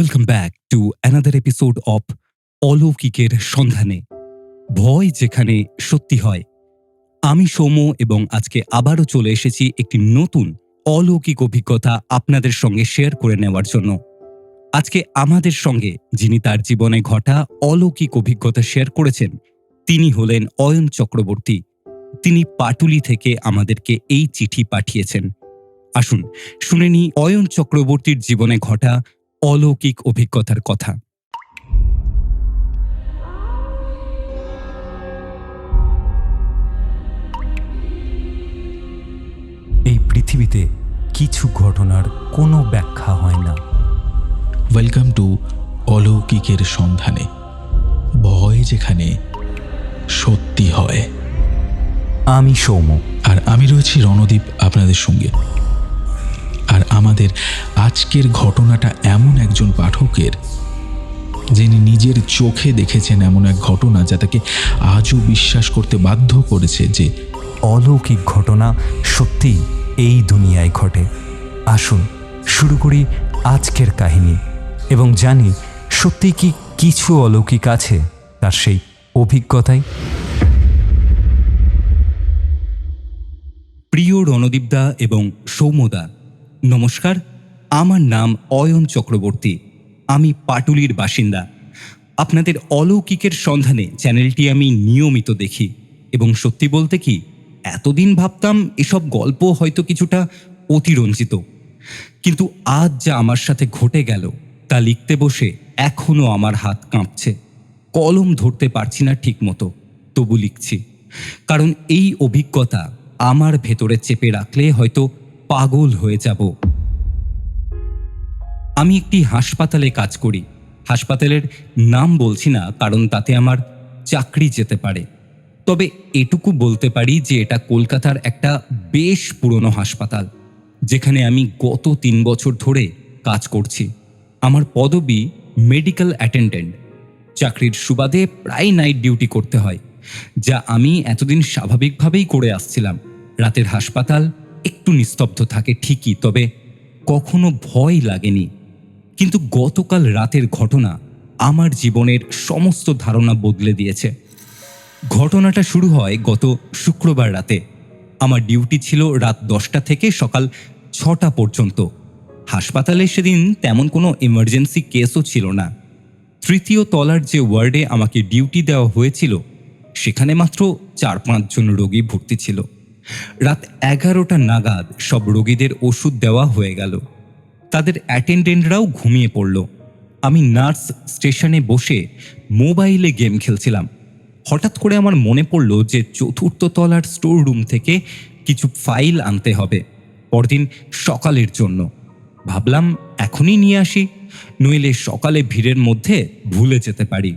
Welcome back to another episode of অলৌকিকের সন্ধানে ভয় যেখানে সত্যি হয়। আমি সৌম্য এবং আজকে আবারও চলে এসেছি একটি নতুন অলৌকিক অভিজ্ঞতা আপনাদের সঙ্গে শেয়ার করে নেওয়ার জন্য। আজকে আমাদের সঙ্গে যিনি তার জীবনে ঘটা অলৌকিক অভিজ্ঞতা শেয়ার করেছেন, তিনি হলেন অয়ন চক্রবর্তী। তিনি পাটুলি থেকে আমাদেরকে এই চিঠি পাঠিয়েছেন। আসুন, শুনে নি অয়ন চক্রবর্তীর জীবনে ঘটা অলৌকিক অভিজ্ঞতার কথা। এই পৃথিবীতে কিছু ঘটনার কোনো ব্যাখ্যা হয় না। ওয়েলকাম টু অলৌকিকের সন্ধানে। ভয় যেখানে সত্যি হয়। আমি সৌম্য। আর আমি রয়েছি রণদীপ আপনাদের সঙ্গে। আর আমাদের আজকের ঘটনাটা এমন একজন পাঠকের, যিনি নিজের চোখে দেখেছেন এমন এক ঘটনা যা তাকে আজও বিশ্বাস করতে বাধ্য করেছে যে অলৌকিক ঘটনা সত্যিই এই দুনিয়ায় ঘটে। আসুন শুরু করি আজকের কাহিনী এবং জানি সত্যি কি কিছু অলৌকিক আছে তার সেই অভিজ্ঞতায় প্রিয় রণদীপদা এবং সৌম্যদা নমস্কার, আমার নাম অয়ন চক্রবর্তী, আমি পাটুলির বাসিন্দা। আপনাদের অলৌকিকের সন্ধানে চ্যানেলটি আমি নিয়মিত দেখি এবং সত্যি বলতে কি, এতদিন ভাবতাম এসব গল্প হয়তো কিছুটা অতিরঞ্জিত। কিন্তু আজ যা আমার সাথে ঘটে গেল, তা লিখতে বসে এখনও আমার হাত কাঁপছে। কলম ধরতে পারছি না ঠিক মতো তবু লিখছি। কারণ এই অভিজ্ঞতা আমার ভেতরে চেপে রাখলে হয়তো পাগল হয়ে যাব। আমি একটি হাসপাতালে কাজ করি। হাসপাতালের নাম বলছি না, কারণ তাতে আমার চাকরি যেতে পারে। তবে এটুকু বলতে পারি যে এটা কলকাতার একটা বেশ পুরনো হাসপাতাল, যেখানে আমি গত তিন বছর ধরে কাজ করছি। আমার পদবি মেডিকেল অ্যাটেন্ডেন্ট। চাকরির সুবাদে প্রায় নাইট ডিউটি করতে হয়, যা আমি এতদিন স্বাভাবিকভাবেই করে আসছিলাম। রাতের হাসপাতাল একটু নিস্তব্ধ থাকে ঠিকই, তবে কখনো ভয় লাগেনি। কিন্তু গতকাল রাতের ঘটনা আমার জীবনের সমস্ত ধারণা বদলে দিয়েছে। ঘটনাটা শুরু হয় গত শুক্রবার রাতে। আমার ডিউটি ছিল রাত দশটা থেকে সকাল ছটা পর্যন্ত। হাসপাতালে সেদিন তেমন কোনো এমার্জেন্সি কেসও ছিল না। তৃতীয় তলার যে ওয়ার্ডে আমাকে ডিউটি দেওয়া হয়েছিল, সেখানে মাত্র চার পাঁচজন রোগী ভর্তি ছিল। রাত এগারোটা নাগাদ সব রোগীদের ওষুধ দেওয়া হয়ে গেল। তাদের অ্যাটেন্ডেন্টরাও ঘুমিয়ে পড়ল। আমি নার্স স্টেশনে বসে মোবাইলে গেম খেলছিলাম। হঠাৎ করে আমার মনে পড়ল যে চতুর্থ তলার স্টোর রুম থেকে কিছু ফাইল আনতে হবে, পরদিন সকালের জন্য। ভাবলাম এখনই নিয়ে আসি, নইলে সকালে ভিড়ের মধ্যে ভুলে যেতে পারি।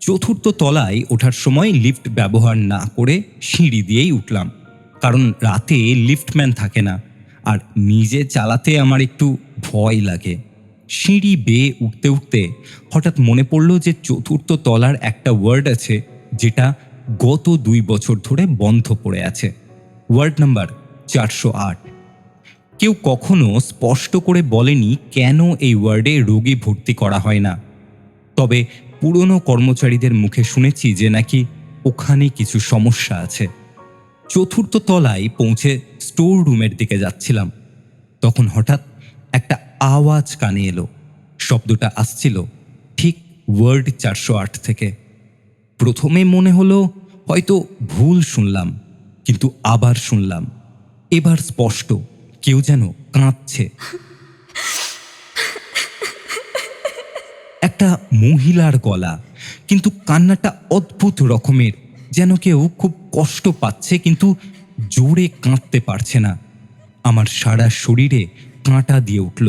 চতুর্থ তলায় ওঠার সময় লিফট ব্যবহার না করে সিঁড়ি দিয়েই উঠলাম। কারণ রাতে লিফটম্যান থাকে না। আর নিজে চালাতে আমার একটু ভয় লাগে। সিঁড়ি বেয়ে উঠতে উঠতে হঠাৎ মনে পড়ল যে চতুর্থ তলার একটা ওয়ার্ড আছে, যেটা গত দুই বছর ধরে বন্ধ পড়ে আছে। ওয়ার্ড নাম্বার চারশো আট। কেউ কখনো স্পষ্ট করে বলেনি কেন এই ওয়ার্ডে রোগী ভর্তি করা হয় না। তবে পুরনো কর্মচারীদের মুখে শুনেছি যে নাকি ওখানে কিছু সমস্যা আছে। চতুর্থ তলায় পৌঁছে স্টোর রুমের দিকে যাচ্ছিলাম। তখন হঠাৎ একটা আওয়াজ কানে এলো। শব্দটা আসছিল ঠিক ওয়ার্ড চারশো আট থেকে। প্রথমে মনে হলো হয়তো ভুল শুনলাম, কিন্তু আবার শুনলাম। এবার স্পষ্ট, কেউ যেন কাঁদছে। একটা মহিলার গলা, কিন্তু কান্নাটা অদ্ভুত রকমের। যেন কেউ খুব কষ্ট পাচ্ছে কিন্তু জোরে কাঁদতে পারছে না। আমার সারা শরীরে কাঁটা দিয়ে উঠল।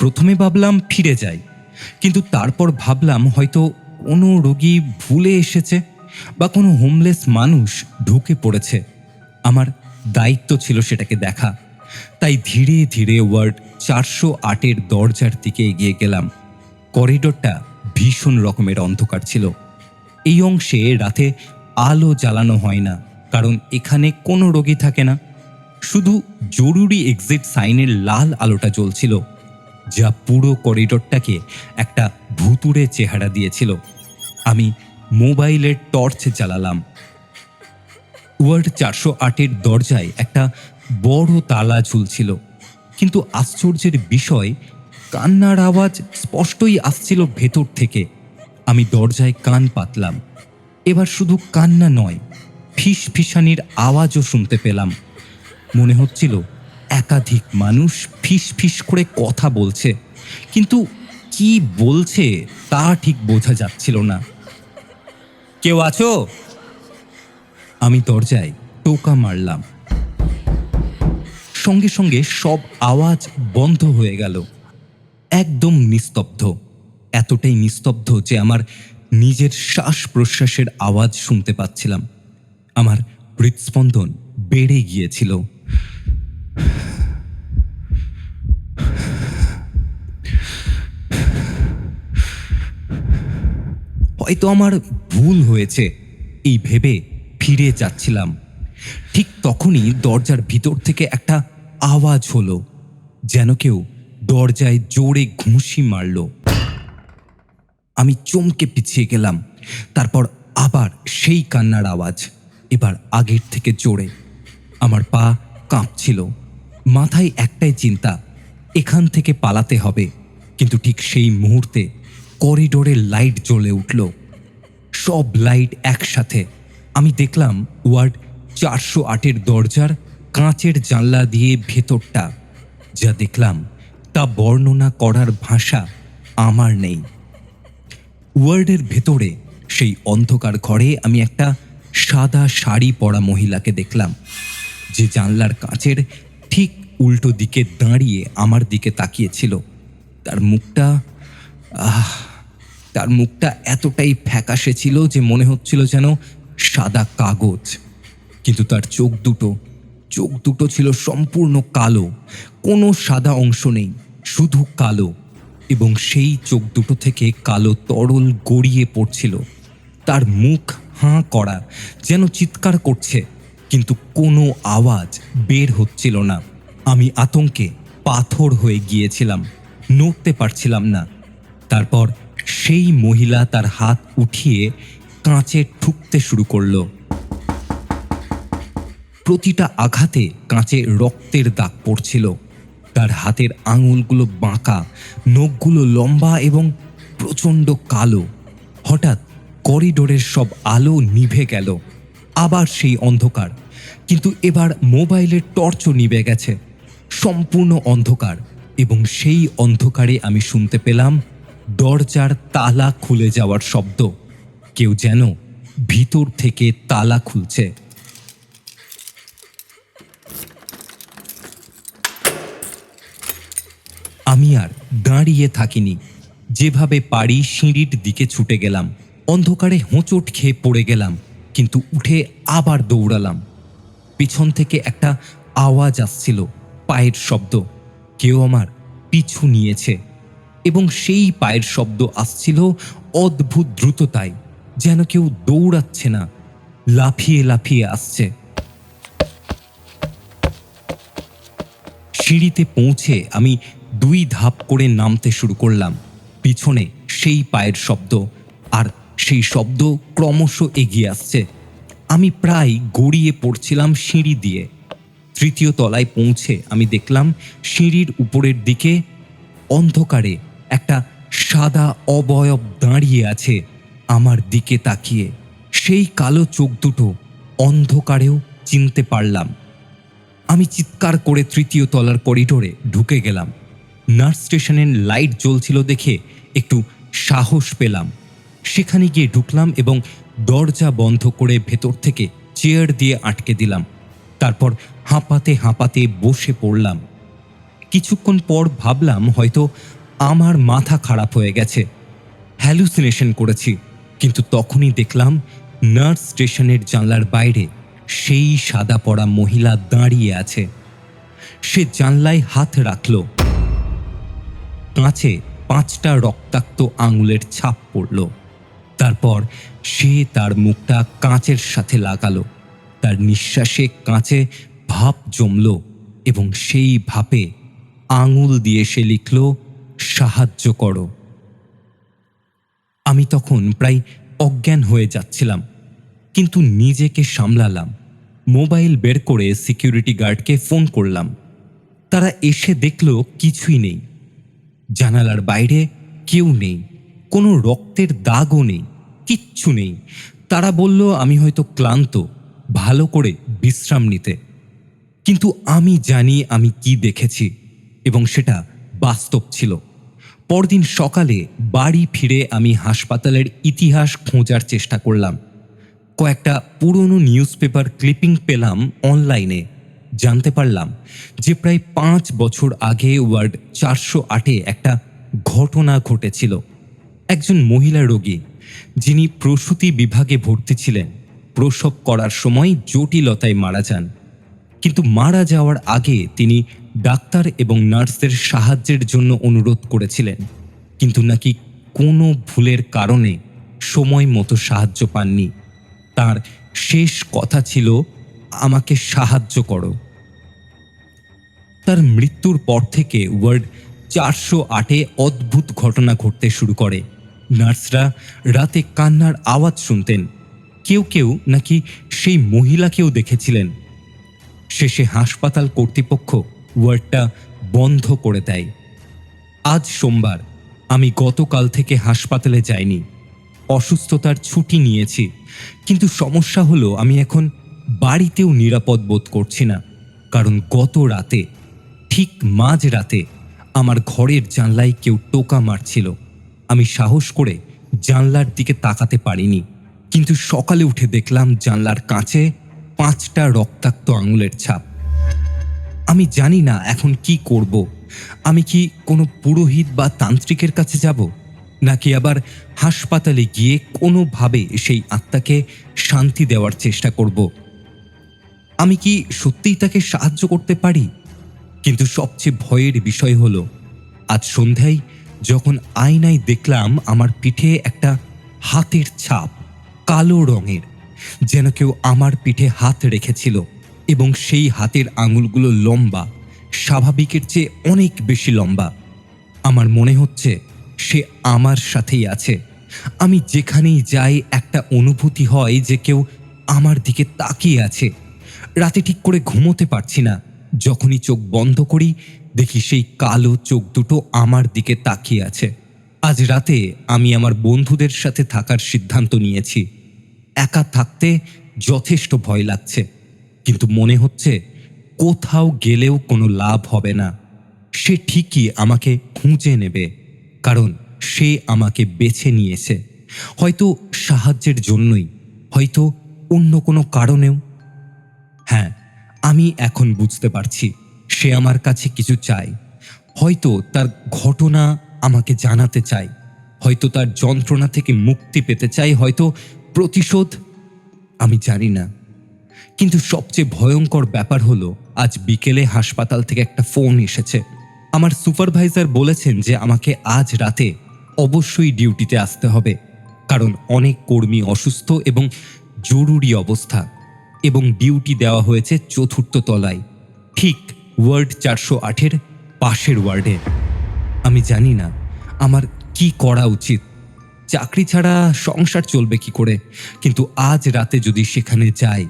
প্রথমে ভাবলাম ফিরে যাই, কিন্তু তারপর ভাবলাম হয়তো কোনো রোগী ভুলে এসেছে বা কোনো হোমলেস মানুষ ঢুকে পড়েছে। আমার দায়িত্ব ছিল সেটাকে দেখা। তাই ধীরে ধীরে ওয়ার্ড চারশো আটের দরজার দিকে এগিয়ে গেলাম। করিডোরটা ভীষণ রকমের অন্ধকার ছিল। এই অংশে রাতে আলো জ্বালানো হয় না, কারণ এখানে কোনো রোগী থাকে না। শুধু জরুরি এক্সিট সাইনের লাল আলোটা জ্বলছিল, যা পুরো করিডোরটাকে একটা ভুতুড়ে চেহারা দিয়েছিল। আমি মোবাইলের টর্চ জ্বালালাম। ওয়ার্ড চারশো আটের দরজায় একটা বড় তালা ঝুলছিল, কিন্তু আশ্চর্যের বিষয়, কান্নার আওয়াজ স্পষ্টই আসছিল ভেতর থেকে। আমি দরজায় কান পাতলাম। এবার শুধু কান্না নয় ফিস ফিসানির আওয়াজও শুনতে পেলাম। মনে হচ্ছিল একাধিক মানুষ ফিস ফিস করে কথা বলছে, কিন্তু কি বলছে তা ঠিক বোঝা যাচ্ছিল না। কেউ আছো? আমি দরজায় টোকা মারলাম। সঙ্গে সঙ্গে সব আওয়াজ বন্ধ হয়ে গেল। একদম নিস্তব্ধ। এতটাই নিস্তব্ধ যে আমার নিজের শ্বাস প্রশ্বাসের আওয়াজ শুনতে পাচ্ছিলাম। আমার হৃৎস্পন্দন বেড়ে গিয়েছিল। হয়তো আমার ভুল হয়েছে, এই ভেবে ফিরে যাচ্ছিলাম। ঠিক তখনই দরজার ভিতর থেকে একটা আওয়াজ হলো, যেন কেউ দরজায় জোরে ঘুষি মারল। আমি চমকে পিছিয়ে গেলাম। তারপর আবার সেই কান্নার আওয়াজ। এবার আগের থেকে জোরে। আমার পা কাঁপছিল। মাথায় একটাই চিন্তা, এখান থেকে পালাতে হবে। কিন্তু ঠিক সেই মুহূর্তে করিডোরের লাইট জ্বলে উঠল। সব লাইট একসাথে। আমি দেখলাম ওয়ার্ড চারশো আটের দরজার কাঁচের জানলা দিয়ে ভেতরটা। যা দেখলাম তা বর্ণনা করার ভাষা আমার নেই। ওয়ার্ডের ভেতরে, সেই অন্ধকার ঘরে আমি একটা সাদা শাড়ি পরা মহিলাকে দেখলাম, যে জানলার কাঁচের ঠিক উল্টো দিকে দাঁড়িয়ে আমার দিকে তাকিয়েছিল। তার মুখটা, আহ, তার মুখটা এতটাই ফ্যাকাশে ছিল যে মনে হচ্ছিল যেন সাদা কাগজ। কিন্তু তার চোখ দুটো চোখ দুটো ছিল সম্পূর্ণ কালো, কোনো সাদা অংশ নেই, শুধু কালো। এবং সেই চোখ দুটো থেকে কালো তরল গড়িয়ে পড়ছিল। তার মুখ হাঁ করা যেন চিৎকার করছে, কিন্তু কোনো আওয়াজ বের হচ্ছিল না। আমি আতঙ্কে পাথর হয়ে গিয়েছিলাম, নড়তে পারছিলাম না। তারপর সেই মহিলা তার হাত উঠিয়ে কাঁচে ঠুকতে শুরু করল। প্রতিটা আঘাতে কাঁচে রক্তের দাগ পড়ছিল। তার হাতের আঙুলগুলো বাঁকা, নখগুলো লম্বা এবং প্রচণ্ড কালো। হঠাৎ করিডোরের সব আলো নিভে গেল। আবার সেই অন্ধকার। কিন্তু এবার মোবাইলের টর্চও নিভে গেছে। সম্পূর্ণ অন্ধকার এবং সেই অন্ধকারে আমি শুনতে পেলাম দরজার তালা খুলে যাওয়ার শব্দ। কেউ যেন ভিতর থেকে তালা খুলছে আমি আর দাঁড়িয়ে থাকিনি। যেভাবে পারি সিঁড়ির দিকে ছুটে গেলাম, অন্ধকারে হোঁচট খেয়ে পড়ে গেলাম, কিন্তু উঠে আবার দৌড়ালাম। পিছন থেকে একটা আওয়াজ আসছিল, পায়ের শব্দ। কেউ আমার পিছু নিয়েছে এবং সেই পায়ের শব্দ আসছিল অদ্ভুত দ্রুততায়, যেন কেউ দৌড়াচ্ছে না, লাফিয়ে লাফিয়ে আসছে। সিঁড়িতে পৌঁছে আমি দুই ধাপ করে নামতে শুরু করলাম। পিছনে সেই পায়ের শব্দ, আর সেই শব্দ ক্রমশ এগিয়ে আসছে। আমি প্রায় গড়িয়ে পড়ছিলাম সিঁড়ি দিয়ে। তৃতীয় তলায় পৌঁছে আমি দেখলাম সিঁড়ির উপরের দিকে অন্ধকারে একটা সাদা অবয়ব দাঁড়িয়ে আছে আমার দিকে তাকিয়ে। সেই কালো চোখ দুটো অন্ধকারেও চিনতে পারলাম। আমি চিৎকার করে তৃতীয় তলার করিডোরে ঢুকে গেলাম। নার্স স্টেশনের লাইট জ্বলছিল দেখে একটু সাহস পেলাম। সেখানে গিয়ে ঢুকলাম এবং দরজা বন্ধ করে ভেতর থেকে চেয়ার দিয়ে আটকে দিলাম। তারপর হাঁপাতে হাঁপাতে বসে পড়লাম। কিছুক্ষণ পর ভাবলাম হয়তো আমার মাথা খারাপ হয়ে গেছে। হ্যালুসিনেশন করেছি, কিন্তু তখনই দেখলাম নার্স স্টেশনের জানলার বাইরে সেই সাদা পড়া মহিলা দাঁড়িয়ে আছে। সে জানলায় হাত রাখল। কাঁচে পাঁচটা রক্তাক্ত আঙুলের ছাপ পড়ল। তারপর সে তার মুখটা কাঁচের সাথে লাগালো। তার নিঃশ্বাসে কাঁচে ভাপ জমল এবং সেই ভাপে আঙুল দিয়ে সে লিখল, সাহায্য করো। আমি তখন প্রায় অজ্ঞান হয়ে যাচ্ছিলাম, কিন্তু নিজেকে সামলালাম। মোবাইল বের করে সিকিউরিটি গার্ডকে ফোন করলাম। তারা এসে দেখল কিছুই নেই। জানালার বাইরে কেউ নেই, কোনো রক্তের দাগও নেই, কিচ্ছু নেই। তারা বলল, আমি হয়তো ক্লান্ত, ভালো করে বিশ্রাম নিতে। কিন্তু আমি জানি আমি কি দেখেছি। এবং সেটা বাস্তব ছিল। পরদিন সকালে বাড়ি ফিরে আমি হাসপাতালের ইতিহাস খোঁজার চেষ্টা করলাম। কয়েকটা পুরনো নিউজ পেপার ক্লিপিং পেলাম অনলাইনে। জানতে পারলাম যে প্রায় পাঁচ বছর আগে ওয়ার্ড চারশো আটে একটা ঘটনা ঘটেছিল। একজন মহিলা রোগী, যিনি প্রসূতি বিভাগে ভর্তি ছিলেন, প্রসব করার সময় জটিলতায় মারা যান। কিন্তু মারা যাওয়ার আগে তিনি ডাক্তার এবং নার্সদের সাহায্যের জন্য অনুরোধ করেছিলেন। কিন্তু নাকি কোনো ভুলের কারণে সময় মতো সাহায্য পাননি। তার শেষ কথা ছিল, আমাকে সাহায্য করো। তার মৃত্যুর পর থেকে ওয়ার্ড চারশো আটে অদ্ভুত ঘটনা ঘটতে শুরু করে। নার্সরা রাতে কান্নার আওয়াজ শুনতেন। কেউ কেউ নাকি সেই মহিলাকেও দেখেছিলেন। শেষে হাসপাতাল কর্তৃপক্ষ ওয়ার্ডটা বন্ধ করে দেয়। আজ সোমবার, আমি গতকাল থেকে হাসপাতালে যাইনি। অসুস্থতার ছুটি নিয়েছি। কিন্তু সমস্যা হলো, আমি এখন বাড়িতেও নিরাপদ বোধ করছি না। কারণ গত রাতে ঠিক মাঝ রাতে আমার ঘরের জানলায় কেউ টোকা মারছিল। আমি সাহস করে জানলার দিকে তাকাতে পারিনি। কিন্তু সকালে উঠে দেখলাম জানলার কাঁচে পাঁচটা রক্তাক্ত আঙুলের ছাপ। আমি জানি না এখন কি করব। আমি কি কোনো পুরোহিত বা তান্ত্রিকের কাছে যাব? নাকি আবার হাসপাতালে গিয়ে কোনোভাবে সেই আত্মাকে শান্তি দেওয়ার চেষ্টা করব? আমি কি সত্যিই তাকে সাহায্য করতে পারি? কিন্তু সবচেয়ে ভয়ের বিষয় হলো, আজ সন্ধ্যায় যখন আয়নায় দেখলাম আমার পিঠে একটা হাতের ছাপ, কালো রঙের, যেন কেউ আমার পিঠে হাত রেখেছিল এবং সেই হাতের আঙুলগুলো লম্বা, স্বাভাবিকের চেয়ে অনেক বেশি লম্বা। আমার মনে হচ্ছে সে আমার সাথেই আছে। আমি যেখানেই যাই একটা অনুভূতি হয় যে কেউ আমার দিকে তাকিয়ে আছে। রাতে ঠিক করে ঘুমোতে পারছি না। যখনই চোখ বন্ধ করি, দেখি সেই কালো চোখ দুটো আমার দিকে তাকিয়ে আছে। আজ রাতে আমি আমার বন্ধুদের সাথে থাকার সিদ্ধান্ত নিয়েছি। একা থাকতে যথেষ্ট ভয় লাগছে। কিন্তু মনে হচ্ছে কোথাও গেলেও কোনো লাভ হবে না। সে ঠিকই আমাকে খুঁজে নেবে, কারণ সে আমাকে বেছে নিয়েছে। হয়তো সাহায্যের জন্যই, হয়তো অন্য কোনো কারণেও। হ্যাঁ আমি এখন বুঝতে পারছি, সে আমার কাছে কিছু চায়। হয়তো তার ঘটনা আমাকে জানাতে চায়, হয়তো তার যন্ত্রণা থেকে মুক্তি পেতে চাই হয়তো প্রতিশোধ, আমি জানি না। কিন্তু সবচেয়ে ভয়ঙ্কর ব্যাপার হলো, আজ বিকেলে হাসপাতাল থেকে একটা ফোন এসেছে। আমার সুপারভাইজার বলেছেন যে আমাকে আজ রাতে অবশ্যই ডিউটিতে আসতে হবে, কারণ অনেক কর্মী অসুস্থ এবং জরুরি অবস্থা। এবং ডিউটি দেওয়া হয়েছে চতুর্থ তলায়। ঠিক ওয়ার্ড চারশো আটের পাশের ওয়ার্ডে আমি জানি না, আমার কি করা উচিত? চাকরি ছাড়া সংসার চলবে কি করে? কিন্তু আজ রাতে যদি সেখানে যাই,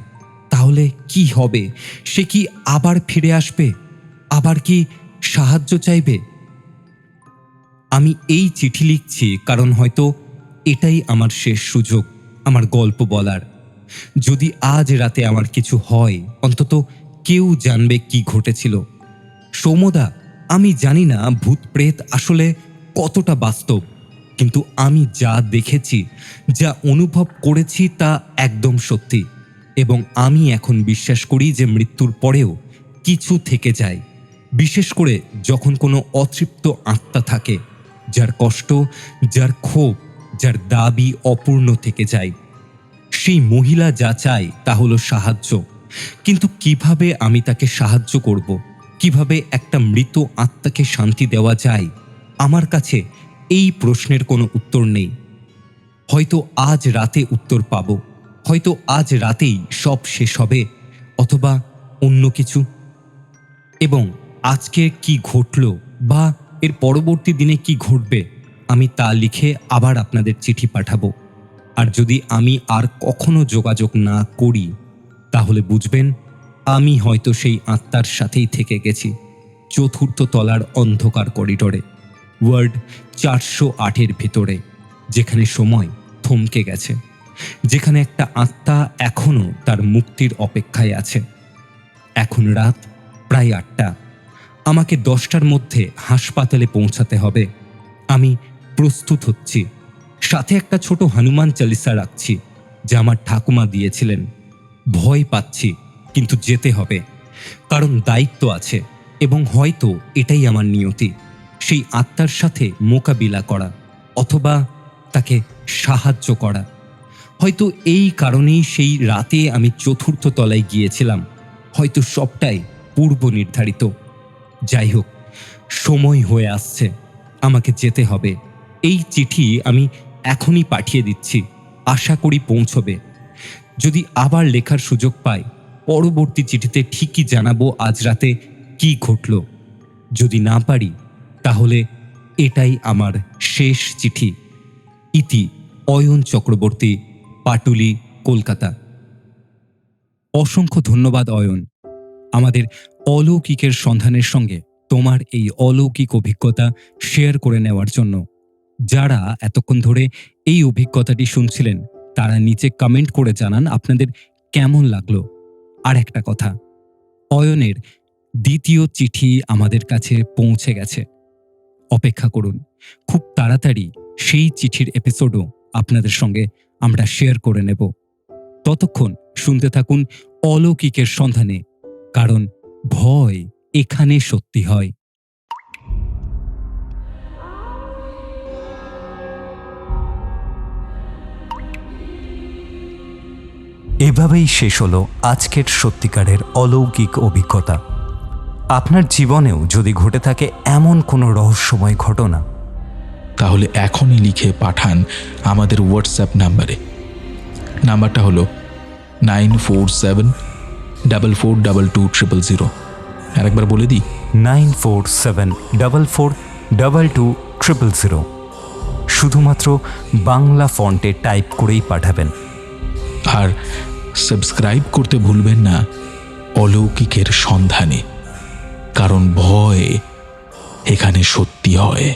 তাহলে কি হবে? সে কি আবার ফিরে আসবে? আবার কি সাহায্য চাইবে? আমি এই চিঠি লিখছি কারণ হয়তো এটাই আমার শেষ সুযোগ, আমার গল্প বলার। যদি আজ রাতে আমার কিছু হয়, অন্তত কেউ জানবে কি ঘটেছিল। সৌমদা আমি জানি না ভূত প্রেত আসলে কতটা বাস্তব, কিন্তু আমি যা দেখেছি, যা অনুভব করেছি তা একদম সত্যি। এবং আমি এখন বিশ্বাস করি যে মৃত্যুর পরেও কিছু থেকে যায়। বিশেষ করে যখন কোনো অতৃপ্ত আত্মা থাকে, যার কষ্ট, যার ক্ষোভ, যার দাবি অপূর্ণ থেকে যায়। সেই মহিলা যা চায় তা হলো সাহায্য। কিন্তু কীভাবে আমি তাকে সাহায্য করব? কীভাবে একটা মৃত আত্মাকে শান্তি দেওয়া যায়? আমার কাছে এই প্রশ্নের কোনো উত্তর নেই। হয়তো আজ রাতে উত্তর পাব। হয়তো আজ রাতেই সব শেষ হবে, অথবা অন্য কিছু। এবং আজকে কি ঘটল বা এর পরবর্তী দিনে কি ঘটবে, আমি তা লিখে আবার আপনাদের চিঠি পাঠাবো। আর যদি আমি আর কখনো যোগাযোগ না করি, তাহলে বুঝবেন, আমি হয়তো সেই আত্মার সাথেই থেকে গেছি, চতুর্থ তলার অন্ধকার করিডোরে ওয়ার্ড চারশো আটের ভিতরে, যেখানে সময় থমকে গেছে, যেখানে একটা আত্মা এখনও তার মুক্তির অপেক্ষায় আছে। এখন রাত প্রায় আটটা, আমাকে দশটার মধ্যে হাসপাতালে পৌঁছাতে হবে, আমি প্রস্তুত হচ্ছি। সাথে একটা ছোট হনুমান চালিসা রাখছি, যা আমার ঠাকুমা দিয়েছিলেন। ভয় পাচ্ছি, কিন্তু যেতে হবে। কারণ দায়িত্ব আছে, এবং হয়তো এটাই আমার নিয়তি, সেই আত্মার সাথে মোকাবিলা করা, অথবা তাকে সাহায্য করা। হয়তো এই কারণেই সেই রাতে আমি চতুর্থ তলায় গিয়েছিলাম, হয়তো সবটাই পূর্ব নির্ধারিত। যাই হোক, সময় হয়ে আসছে, আমাকে যেতে হবে। এই চিঠি আমি এখনই পাঠিয়ে দিচ্ছি। আশা করি পৌঁছবে। যদি আবার লেখার সুযোগ পাই, পরবর্তী চিঠিতে ঠিকই জানাব আজ রাতে কি ঘটল। যদি না পারি, তাহলে এটাই আমার শেষ চিঠি। ইতি অয়ন চক্রবর্তী, পাটুলি, কলকাতা। অসংখ্য ধন্যবাদ অয়ন। আমাদের অলৌকিকের সন্ধানের সঙ্গে তোমার এই অলৌকিক অভিজ্ঞতা শেয়ার করে নেওয়ার জন্য। যারা এতক্ষণ ধরে এই অভিজ্ঞতাটি শুনছিলেন, তারা নিচে কমেন্ট করে জানান আপনাদের কেমন লাগল। আর একটা কথা, অয়নের দ্বিতীয় চিঠি আমাদের কাছে পৌঁছে গেছে। অপেক্ষা করুন, খুব তাড়াতাড়ি সেই চিঠির এপিসোডও আপনাদের সঙ্গে আমরা শেয়ার করে নেব। ততক্ষণ শুনতে থাকুন অলৌকিকের সন্ধানে, কারণ ভয় এখানে সত্যি হয়। এভাবেই শেষ হলো আজকের সত্যিকারের অলৌকিক অভিজ্ঞতা। আপনার জীবনেও যদি ঘটে থাকে এমন কোনো রহস্যময় ঘটনা তাহলে এখনই লিখে পাঠান আমাদের হোয়াটসঅ্যাপ নাম্বারে। নাম্বারটা হলো nine four seven double four double two triple zero আরেকবার বলে দিই। Nine four seven double four double two triple zero শুধুমাত্র বাংলা ফন্টে টাইপ করেই পাঠাবেন। আর সাবস্ক্রাইব করতে ভুলবেন না অলৌকিকের সন্ধানে কারণ ভয় এখানে সত্যি হয়।